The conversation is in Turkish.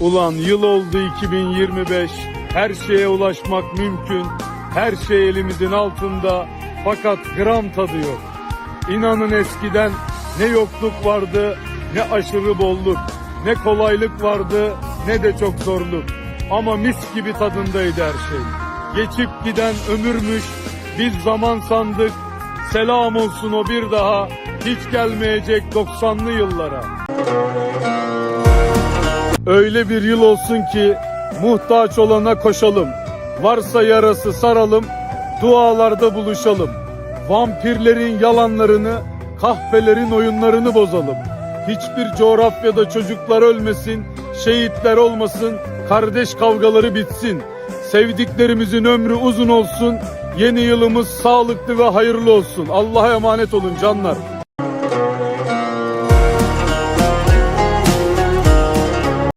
Ulan yıl oldu 2025. Her şeye ulaşmak mümkün. Her şey elimizin altında. Fakat gram tadı yok. İnanın eskiden ne yokluk vardı, ne aşırı bolluk, ne kolaylık vardı, ne de çok zorluk. Ama mis gibi tadındaydı her şey. Geçip giden ömürmüş, biz zaman sandık. Selam olsun o bir daha, hiç gelmeyecek 90'lı yıllara. Öyle bir yıl olsun ki muhtaç olana koşalım. Varsa yarası saralım, dualarda buluşalım. Vampirlerin yalanlarını, kahvelerin oyunlarını bozalım. Hiçbir coğrafyada çocuklar ölmesin, şehitler olmasın, kardeş kavgaları bitsin. Sevdiklerimizin ömrü uzun olsun, yeni yılımız sağlıklı ve hayırlı olsun. Allah'a emanet olun canlar.